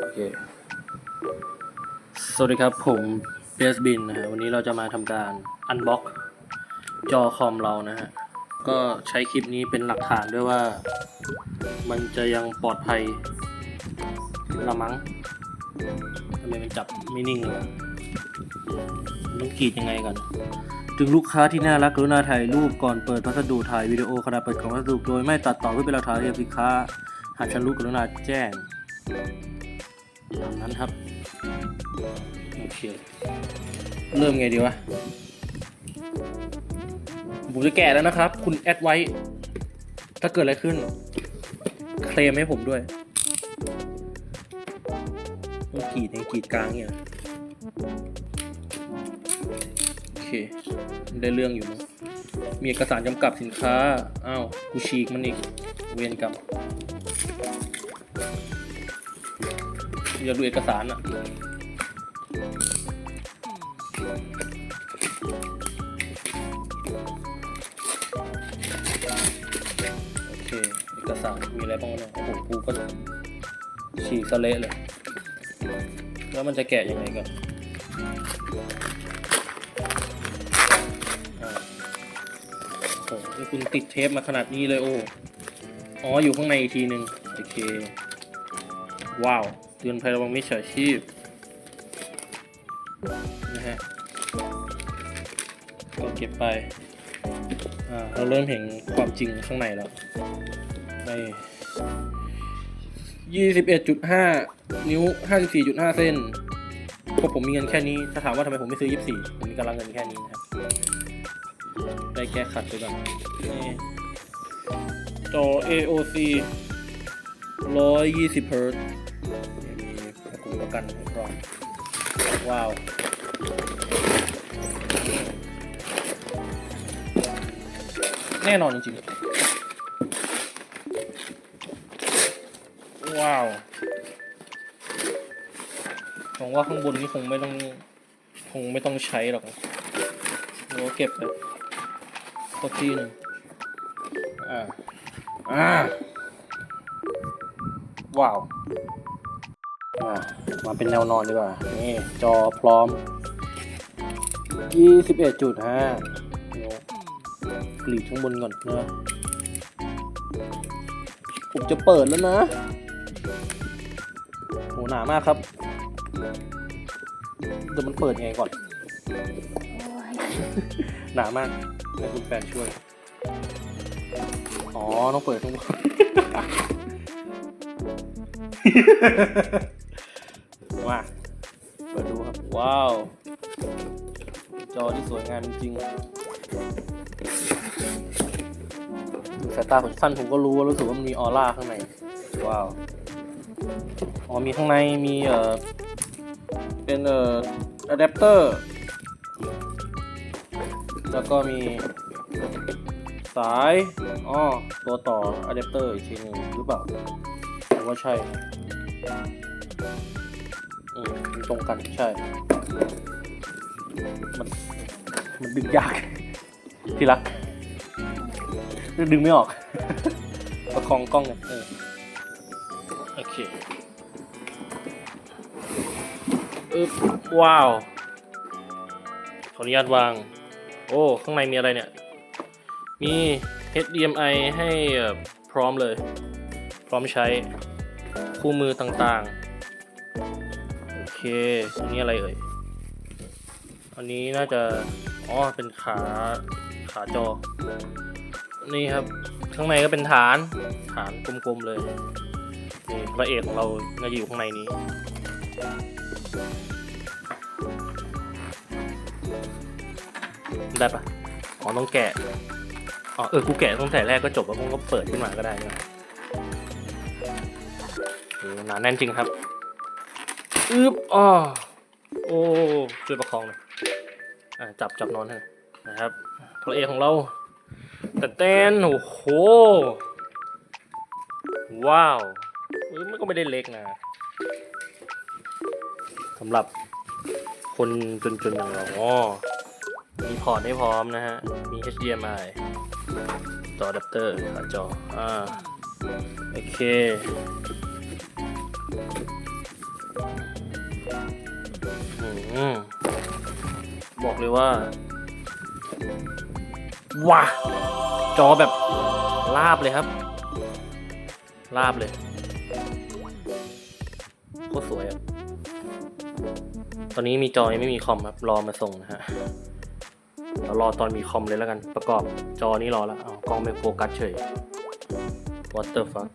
โอเค สวัสดีครับผมเบสบินนะฮะวันนี้เราจะมาทำการอันบ็อกจอคอมเรานะฮะ ก็ใช้คลิปนี้เป็นหลักฐานด้วยว่า มันจะยังปลอดภัยละมั้งทำไมมันจับไม่นิ่งเลยวะมันต้องกรีดยังไงกันถึงลูกค้าที่น่ารักกรุณาถ่ายรูปก่อนเปิดพัสดุถ่ายวิดีโอขณะเปิดกล่องพัสดุโดยไม่ตัดต่อเพื่อเป็นหลักฐานให้กับสินค้า หากฉันรู้กรุณาแจ้งามนั้นครับโอเคเริ่มไงดีวะผมจะแก่แล้วนะครับ คุณแอดไว้ ถ้าเกิดอะไรขึ้น เคลมให้ผมด้วยต้องกรีดในกรีดกลางเนี่ยโอเค ได้เรื่องอยู่มั้งมีเอกสารกำกับสินค้า อ้าว กูฉีกมันอีก เวียนกรรม อยากดูเอกสารอะโอเคเอกสารมีอะไรบ้างเนี่ยโอ้โหกูก็ฉีกสเละเลย แล้วมันจะแกะยังไงกันอ่าโอ้โหนี่คุณติดเทปมาขนาดนี้เลยโอ้อ๋อ อยู่ข้างในอีกทีหนึ่งโอเค ว้าว เตือนภัยระวังมิจฉาชีพนะฮะก็เก็บไปอ่าเราเริ่มเห็นความจริงข้างในแล้วในยี่สิบเอ็ดจุดห้านิ้วห้าสี่จุดห้าเส้นพราะผมมีเงินแค่นี้ ถ้าถามว่าทำไมผมไม่ซื้อยี่สิบสี่ผมมีกำลังเงินแค่นี้นะครับ ได้แก้ขัดไปก่อนนี่จอ AOC ร้ อยยี่สิบเฮิร์ตซ์มีประกันประกันให้พร้อมว้าวแน่นอนจริงๆ ว้าวหวังว่าข้างบนนี้คงไม่ต้อง คงไม่ต้องใช้หรอกเราเก็บไปสักทีหนึ่งอ่า อ่า ว้าว มาเป็นแนวนอนดีกว่า นี่ จอพร้อม 21.5นิ้วกรีดข้างบนก่อนนะผมจะเปิดแล้วนะโหหนามากครับเดี๋ยวมันเปิดไงก่อน หนามากให้คุณแฟนช่วย อ๋อ ต้องเปิดข้างบน มาเปิดดูครับ ว้าว จอที่สวยงามจริงดูสายตาผมสั้นผมก็รู้ว่ารู้สึกว่ามันมีออร่าข้างใน ว้าว อ๋อมีข้างในมีเอ่อเป็นเอ่ออะแดปเตอร์ แล้วก็มีสายอ๋อตัวต่ออะแดปเตอร์อีกทีหนึงหรือเปล่าผมว่าใช่ อืมมันตรงกันใช่ มัน มันดึงยาก ที่รัก ดึงไม่ออก ประคองกล้องเนี่ยเออโอเคอึ๊บว้าว ขออนุญาตวาง โอ้ ข้างในมีอะไรเนี่ย มี HDMI ให้เอ่อพร้อมเลย พร้อมใช้ คู่มือต่างๆโอเคอันนี้อะไรเอ่ย อันนี้น่าจะ อ๋อ เป็นขา ขาจอ นี่ครับ ข้างในก็เป็นฐาน ฐานกลมๆเลย นี่พระเอกของเราน่าจะอยู่ข้างในนี้ ได้ปะอ๋อ ต้องแกะ อ๋อ เออ กูแกะตั้งแต่แรกก็จบแล้วกูก็เปิดขึ้นมาก็ได้นะหนาแน่นจริงครับ อึบอ๋อโอ้ช่วยประคองหน่อยอ่าจับจับนอนให้หน่อยนะครับพระเอกของเราแต่เต้นโอ้โห ว้าวมันก็ไม่ได้เล็กนะสำหรับคนจนๆอย่างเราอ๋อมีพอร์ตให้พร้อมนะฮะ มี HDMI จออะแดปเตอร์ขาจอ อ่า โอเค เลยว่าว้าจอแบบลาบเลยครับ ลาบเลยโคตรสวยอะตอนนี้มีจอยังไม่มีคอมครับ รอมาส่งนะฮะเดี๋ยวรอตอนมีคอมเลยแล้วกัน ประกอบจอนี้รอแล้วเอากล้องไม่โฟกัสเฉย what the fuck